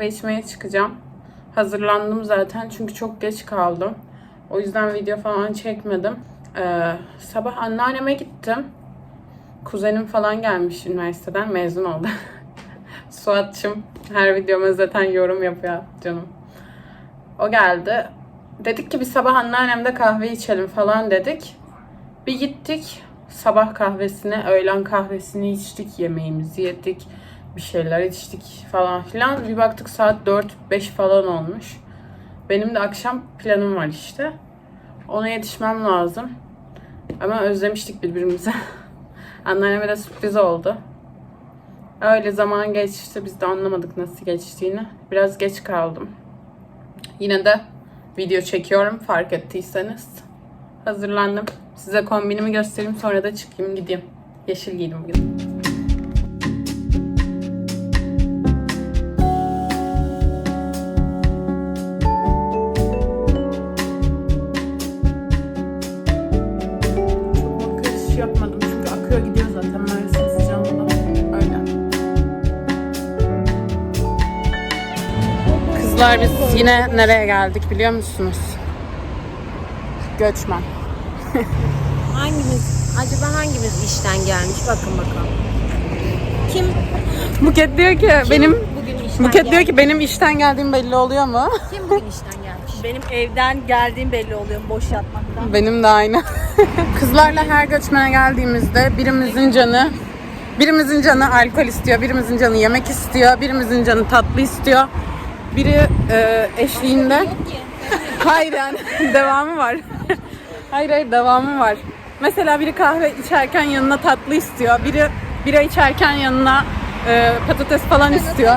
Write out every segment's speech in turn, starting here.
Kahve içmeye çıkacağım. Hazırlandım zaten çünkü çok geç kaldım. O yüzden video falan çekmedim. Ee, sabah anneanneme gittim. Kuzenim falan gelmiş üniversiteden mezun oldu. Suat'cığım her videoma zaten yorum yapıyor canım. O geldi. Dedik ki bir sabah anneannemde kahve içelim falan dedik. Bir gittik sabah kahvesine, öğlen kahvesini içtik, yemeğimizi yedik, bir şeyler içtik falan filan. Bir baktık saat 4-5 falan olmuş. Benim de akşam planım var işte. Ona yetişmem lazım. Ama özlemiştik birbirimizi. Anneanneme de sürpriz oldu. Öyle zaman geçti. Biz de anlamadık nasıl geçtiğini. Biraz geç kaldım. Yine de video çekiyorum fark ettiyseniz. Hazırlandım. Size kombinimi göstereyim sonra da çıkayım gideyim. Yeşil giydim bugün. Kızlar biz yine nereye geldik biliyor musunuz? Göçmen. Hangimiz, acaba hangimiz işten gelmiş? Bakın bakalım. Kim, Buket diyor ki benim bugün işten Buket diyor gelmiş? ki benim işten geldiğim belli oluyor mu? Kim bugün işten gelmiş? Benim evden geldiğim belli oluyor boş yatmaktan. Benim de aynı. Kızlarla her göçmene geldiğimizde birimizin canı birimizin canı alkol istiyor, birimizin canı yemek istiyor, birimizin canı tatlı istiyor. Biri e, eşliğinde Hayır yani devamı var. hayır hayır devamı var. Mesela biri kahve içerken yanına tatlı istiyor. Biri bira içerken yanına e, patates falan istiyor.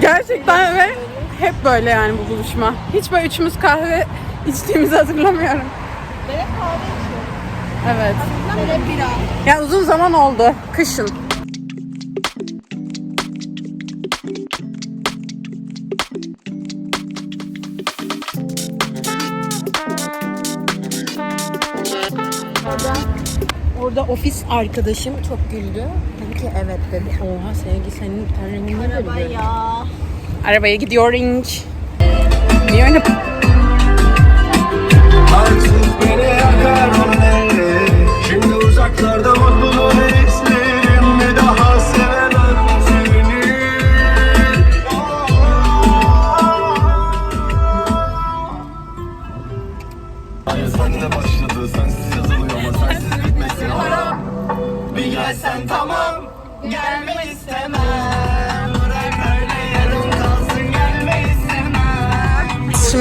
Gerçekten ve hep böyle yani bu buluşma. Hiç böyle üçümüz kahve içtiğimizi hatırlamıyorum. Ben hep kahve içiyorum. Evet. Ben hep bira. Ya uzun zaman oldu. Kışın. Orada ofis arkadaşım çok güldü. Dedi ki evet dedi. Oha sevgi senin ten rengin ne Araba böyle? ya. Arabaya gidiyoruz. Niye öyle Artık beni yakar Şimdi uzaklarda mutluluğunu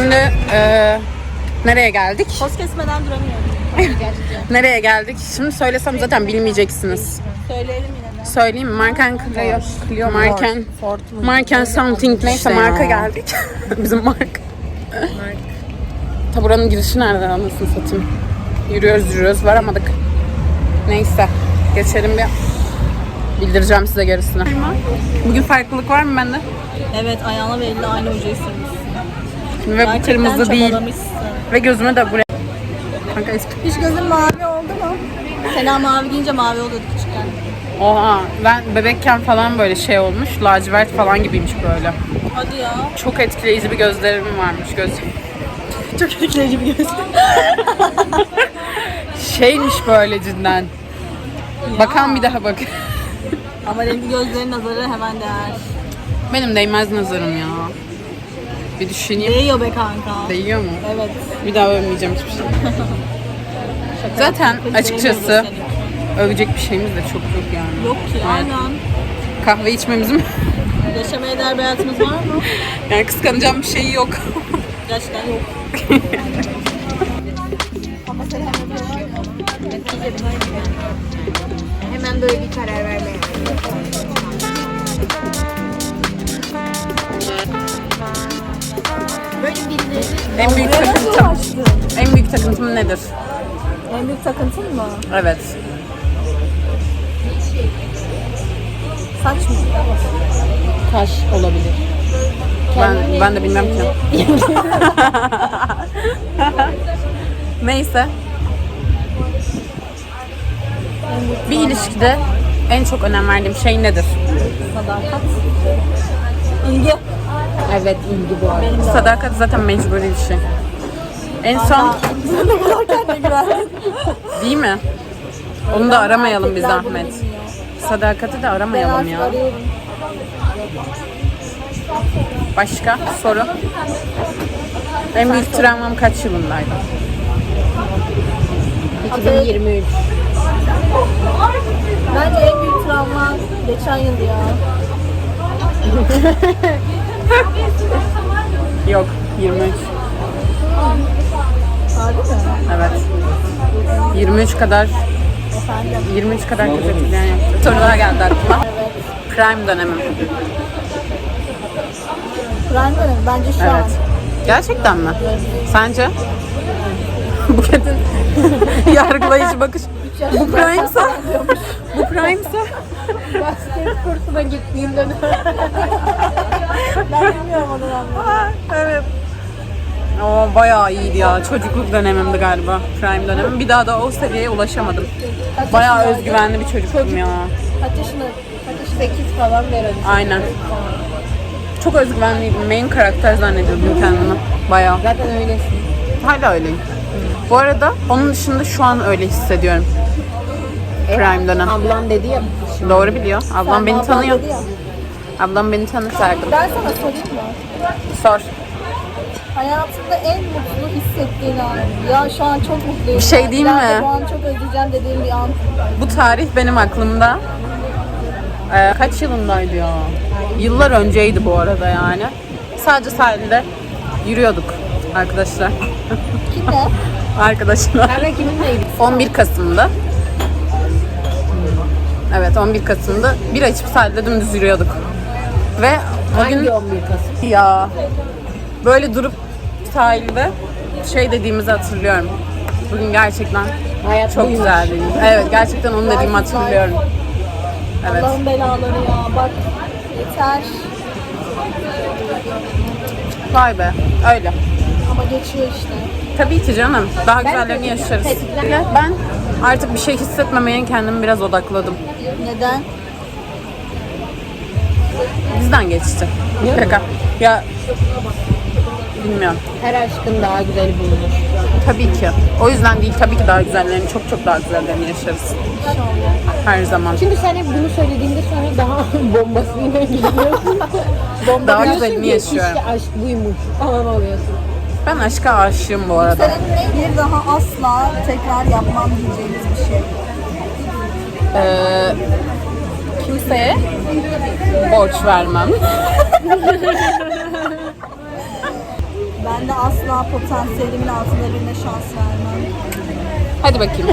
Şimdi e, nereye geldik? Poz kesmeden duramıyorum. Nereye geldik? Şimdi söylesem zaten bilmeyeceksiniz. Söyleyelim yine de. Söyleyeyim mi? Marken Clio. Clio Marken. Marken something neyse marka geldik. Bizim mark. Ta buranın girişi nerede anasını satayım. Yürüyoruz yürüyoruz varamadık. Neyse geçelim bir. Bildireceğim size gerisini. Bugün farklılık var mı bende? Evet ayağına belli aynı hocayı. Ve bu Gerçekten kırmızı değil. çabalamışsın. Ve gözüme de buraya. Kanka eski. Hiç gözün mavi oldu mu? Sena mavi giyince mavi oluyordu küçükken. Oha ben bebekken falan böyle şey olmuş. Lacivert falan gibiymiş böyle. Hadi ya. Çok etkileyici bir gözlerim varmış göz. Çok etkileyici bir göz. Şeymiş böyle cidden. Bakan bir daha bak. Ama renkli gözlerin nazarı hemen değer. Benim değmez nazarım ya. Bir düşüneyim. Değiyor be kanka. Değiyor mu? Evet. Bir daha övmeyeceğim hiçbir şey. Zaten açıkçası övecek bir şeyimiz de çok yok yani. Yok ki aynen. Kahve içmemizin Yaşamaya değer bir hayatımız var mı? yani kıskanacağım bir şey yok. Gerçekten yok. Hemen böyle bir karar vermeye. En büyük takıntım. En büyük takıntım nedir? En büyük takıntın mı? Evet. Saç mı? taş olabilir. Ben, ben de bilmem ki. Neyse. Bir ilişkide en çok önem verdiğim şey nedir? Sadakat. İlgi. Evet ilgi bu arada. Sadakat zaten mecburi bir şey. En son değil mi? Onu da aramayalım bir zahmet. Sadakati de aramayalım ya. Başka soru? En büyük travmam kaç yılındaydı? 2023. Bence en büyük travma geçen yıl ya. Yok, 23. Harbi mi? Evet. 23 kadar 23 kadar kötü etkileyen yaptı. Geldi aklıma. Prime dönemim. Prime dönemi bence şu an. Evet. Gerçekten mi? Sence? Bu kadın yargılayıcı bakış. Bu prime'sa bu prime'sa Basket kursuna gittiğim dönem. Ben bilmiyorum onu anlamı. evet. O bayağı iyiydi ya. Çocukluk dönemimdi galiba. Prime dönemim. Bir daha da o seviyeye ulaşamadım. Bayağı özgüvenli bir çocuktum ya. Kaç yaşında? Kaç yaşında? 8 falan verelim. Aynen. Çok özgüvenliydim. Main karakter zannediyordum kendimi. Bayağı. Zaten öylesin. Hala öyleyim. Bu arada onun dışında şu an öyle hissediyorum. Prime dönem. Ablam dedi ya. Doğru biliyor. Ablam beni Ablam tanıyor. dedi ya. Ablam beni tanır Serdim. Ben sana sorayım mı? Sor. Hayatında en mutlu hissettiğin an. Ya şu an çok mutluyum. Bir şey diyeyim mi? İleride Bu an çok özleyeceğim dediğim bir an. Bu tarih benim aklımda. Ee, kaç yılındaydı ya? Yıllar önceydi bu arada yani. Sadece sahilde yürüyorduk arkadaşlar. Kimle? arkadaşlar. Sen kiminleydi? 11 Kasım'da. Evet 11 Kasım'da bir açıp sahilde dümdüz yürüyorduk. Ve o Hangi gün 11 Kasım? ya böyle durup sahilde şey dediğimizi hatırlıyorum. Bugün gerçekten Hayat çok buymuş. güzeldi. Evet gerçekten onu dediğimi hatırlıyorum. Evet. Allah'ın belaları ya. Bak yeter. Vay be. Öyle. Ama geçiyor işte. Tabii ki canım. Daha güzellerini yaşarız. Ben artık bir şey hissetmemeye kendimi biraz odakladım. Neden? Bizden geçti. Şaka. Ya bilmiyorum. Her aşkın daha güzeli bulunur. Tabii ki. O yüzden değil. Tabii ki daha güzellerini, çok çok daha güzellerini yaşarız. Her zaman. Çünkü sen hep bunu söylediğinde sonra daha bombasıyla geliyorsun. Bomba Daha diyorsun güzelini ki, yaşıyorum. İşte aşk buymuş falan oluyorsun. Ben aşka aşığım bu arada. Senin bir daha asla tekrar yapmam diyeceğiniz bir şey. Ee, kimseye borç vermem. Ben de asla potansiyelimin altında birine şans vermem. Hadi bakayım.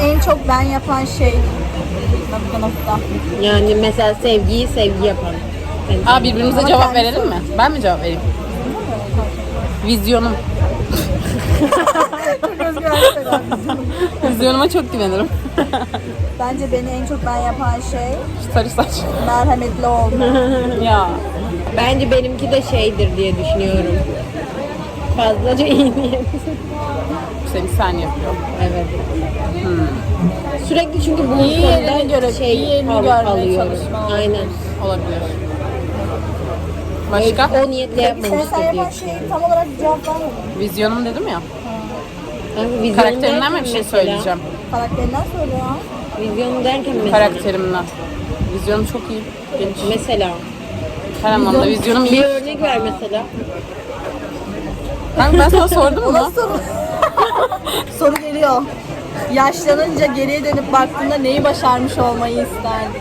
En çok ben yapan şey nokta nokta. Yani mesela sevgiyi sevgi yapan. Yani Aa birbirimize cevap verelim mi? Ben mi cevap vereyim? Vizyonum. Vizyonuma çok güvenirim. Bence beni en çok ben yapan şey Sarı saç. merhametli olmak. ya. Bence benimki de şeydir diye düşünüyorum. Fazlaca iyi niyet. Seni sen yapıyor. Evet. Sürekli çünkü bunun İyi konuda yerini göre- şey iyi yerini al- görmeye alıyorum. çalışma. Aynen. Olabilir. Başka? O niyetle yapmamıştır diye düşünüyorum. şeyi tam olarak cevap. Vizyonum dedim ya. Vizyonu Karakterimden mi derken bir şey mesela- söyleyeceğim? Karakterinden söyle ya. Vizyonu derken mesela. Karakterimden. Vizyonum çok iyi. Geniş. Mesela. Her anlamda vizyonum Bir iyi. örnek ver mesela. Ben, ben sana sordum O mu? nasıl soru? soru geliyor. Yaşlanınca geriye dönüp baktığında neyi başarmış olmayı isterdin?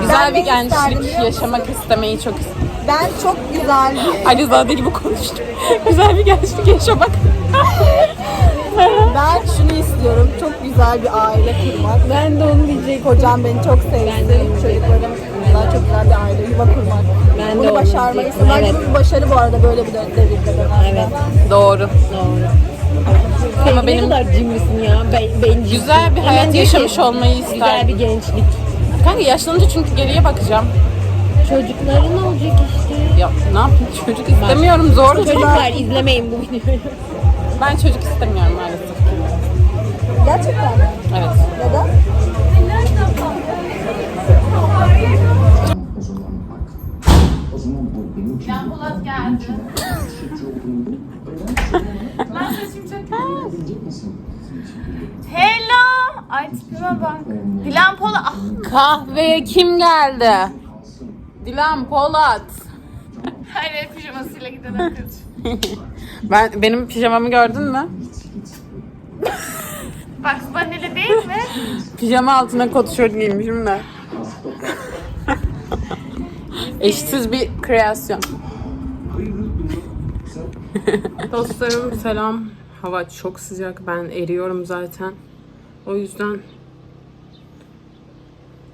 Güzel Ben bir ne isterdim gençlik biliyor musun? yaşamak istemeyi çok istedim. Ben çok güzel bir... Alizade gibi konuştum. Güzel bir gençlik yaşamak. Ben şunu istiyorum. Çok güzel bir aile kurmak. Ben de onu diyecektim. Kocam beni çok sevsin. Çocuklarım daha çok güzel bir aile yuva kurmak. Ben de Bunu diyecektim, istiyorum. Bence evet. bu başarı bu arada böyle bir dönemde. Evet. Doğru. Doğru. Ama Sevgi benim ne kadar cimrisin ya. Ben, bencilsin. güzel bir Hemen hayat ki, yaşamış olmayı Güzel isterdim. bir gençlik. Kanka yaşlanınca çünkü geriye bakacağım. Çocukların olacak işte. Ya ne yapayım çocuk istemiyorum zor. Çocuklar izlemeyin bu videoyu. Ben çocuk istemiyorum maalesef. Gerçekten mi? Evet. Neden? Hello. Ay tipime bak. Dilan Pola. Ah, Kahveye kim geldi? Dilan Polat. her yer pijamasıyla giden kız. Ben benim pijamamı gördün mü? Bak vanilya değil mi? Pijama altına kot tişört giymişim de. Eşsiz bir kreasyon. Dostlarım selam. Hava çok sıcak. Ben eriyorum zaten. O yüzden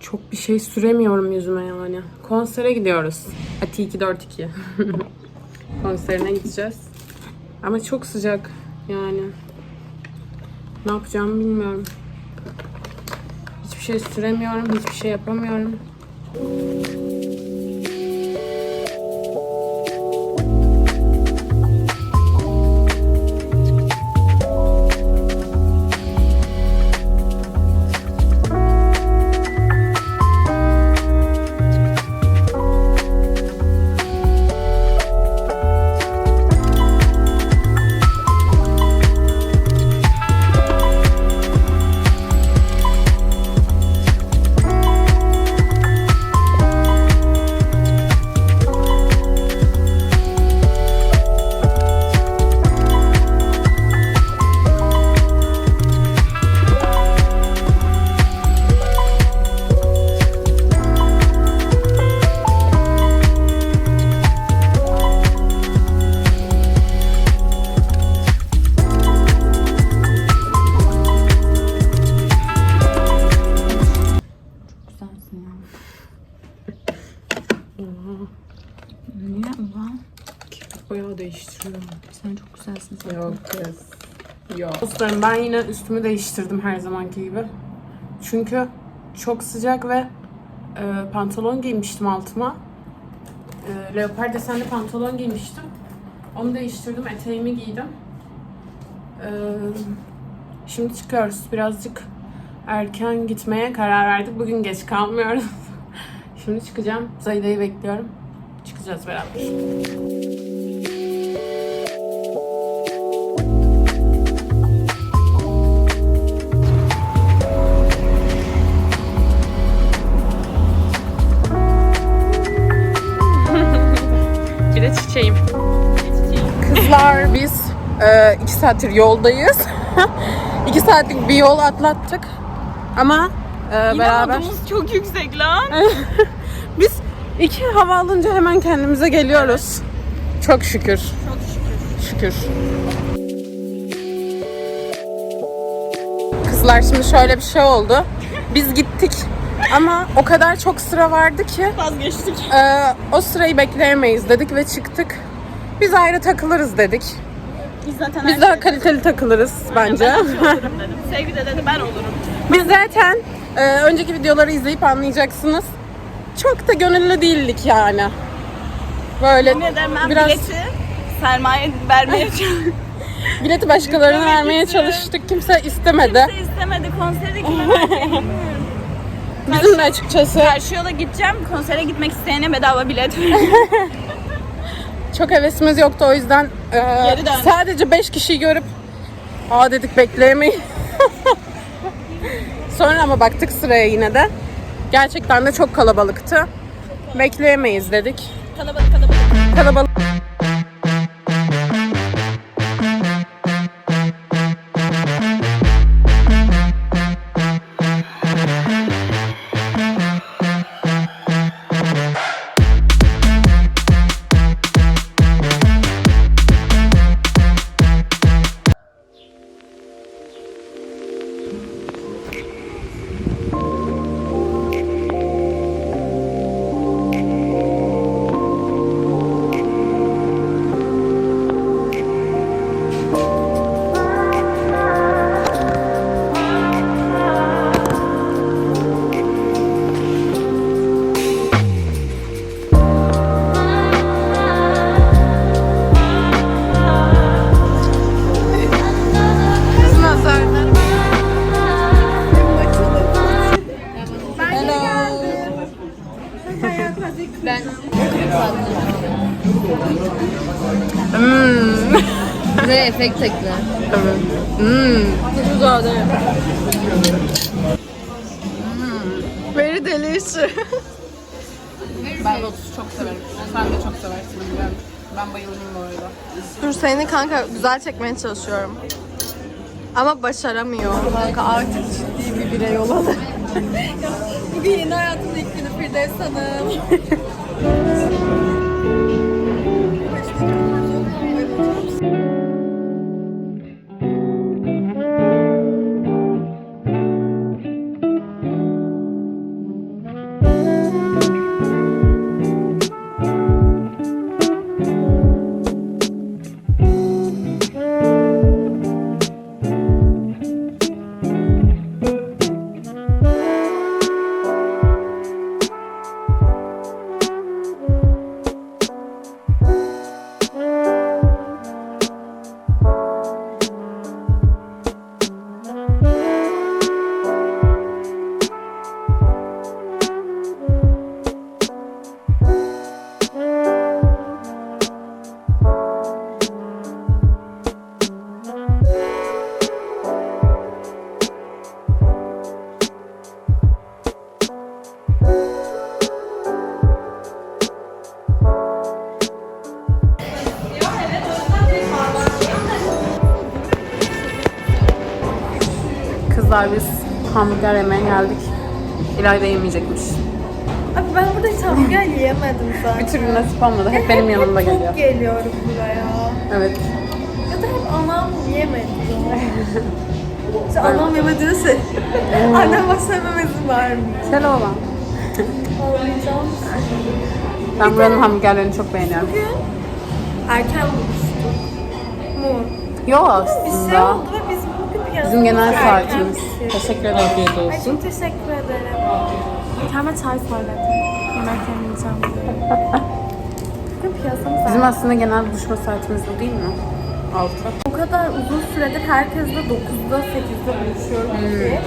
çok bir şey süremiyorum yüzüme yani. Konsere gidiyoruz. Ati 242. Konserine gideceğiz. Ama çok sıcak yani. Ne yapacağımı bilmiyorum. Hiçbir şey süremiyorum, hiçbir şey yapamıyorum. Yok kız. Yok. Dostlarım ben yine üstümü değiştirdim her zamanki gibi. Çünkü çok sıcak ve e, pantolon giymiştim altıma. E, leopar desenli pantolon giymiştim. Onu değiştirdim. Eteğimi giydim. E, şimdi çıkıyoruz. Birazcık erken gitmeye karar verdik. Bugün geç kalmıyoruz. şimdi çıkacağım. Zahide'yi bekliyorum. Çıkacağız beraber. Çiçeğim. Kızlar biz e, iki saattir yoldayız. iki saatlik bir yol atlattık. Ama e, beraber çok yüksek lan. biz iki hava alınca hemen kendimize geliyoruz. Çok şükür. Çok şükür. Şükür. Kızlar şimdi şöyle bir şey oldu. Biz gittik ama o kadar çok sıra vardı ki Vazgeçtik. Ee, o sırayı bekleyemeyiz dedik ve çıktık. Biz ayrı takılırız dedik. Biz zaten Biz daha kaliteli takılırız bence. Sevgi de dedi ben olurum. Biz zaten e, önceki videoları izleyip anlayacaksınız. Çok da gönüllü değildik yani. Böyle Neden ben biraz bileti Selma'ya vermeye bileti başkalarına vermeye çalıştık. Kimse istemedi. istemedi konsere kime vereceğim Bizim de açıkçası Karşı yola gideceğim. Konsere gitmek isteyene bedava bilet çok hevesimiz yoktu o yüzden e, Geri dön. sadece 5 kişiyi görüp aa dedik bekleyemeyiz. Sonra ama baktık sıraya yine de. Gerçekten de çok kalabalıktı. Bekleyemeyiz dedik. Kalabalık kalabalık. Kalabalık. Ve efekt ekle. Evet. Hmm. Very delicious. Ben lotusu çok severim. Sen de çok seversin. Ben, ben bayılırım bu arada. Dur seni kanka güzel çekmeye çalışıyorum. Ama başaramıyor. Kanka artık ciddi bir birey olalım. Bugün yeni hayatımda ilk günü Firdevs Hanım. Kızlar biz hamburger yemeye geldik. İlayda yemeyecekmiş. Abi ben burada hiç hamburger yiyemedim zaten. Bir türlü nasip olmadı. Hep benim yanımda geliyor. Çok geliyorum buraya. Evet. Ya da hep anam yemedi. İşte anam yemediyse annem bak sevmem izin vermiyor. Güzel olan. Ağlayacağım. Ben buranın hamburgerlerini çok beğeniyorum. Bugün erken buluştuk. Mu? Yo Bir şey aslında. oldu Bizim genel saatimiz. Teşekkür ederim. Afiyet Ay olsun. çok teşekkür ederim. Kendime çay söyledim. Yemek yemeyeceğim diye. Bizim aslında genel buluşma saatimiz bu değil mi? 6. O kadar uzun süredir herkesle 9'da 8'de buluşuyorum ki.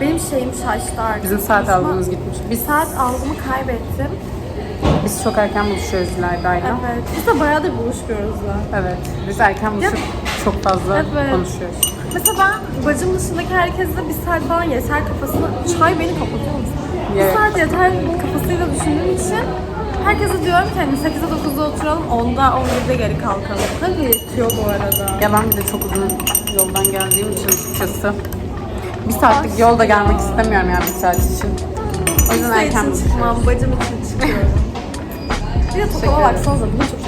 Benim şeyim şaştı artık. Bizim saat Buluşma- algımız gitmiş. Biz Saat algımı kaybettim. biz çok erken buluşuyoruz İlayda'yla. Evet. Biz de bayağıdır buluşmuyoruz da. Evet. Biz erken buluşup çok fazla Evet. konuşuyoruz. Mesela ben bacım dışındaki herkesle bir saat falan yeter kafasına. Çay beni kapatıyor musun? Bir Evet. saat yeter kafasıyla düşündüğüm için herkese diyorum ki hani 8'de 9'da oturalım 10'da 11'de geri kalkalım. Tabii yetiyor bu arada. Ya ben bir de çok uzun yoldan geldiğim için açıkçası bir saatlik yolda gelmek istemiyorum yani bir saat için. O yüzden erken için çıkmam, bacım için çıkıyorum. bir de tokama baksanıza bugün çok.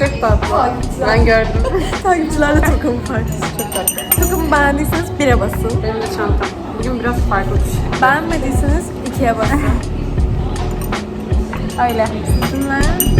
Çok tatlı. Ben gördüm. Takipçilerle tokamı partisi çok tatlı. Tokamı beğendiyseniz bire basın. Benim de çantam. Bugün biraz farklı bir şey. Beğenmediyseniz ikiye basın. Öyle. Şimdi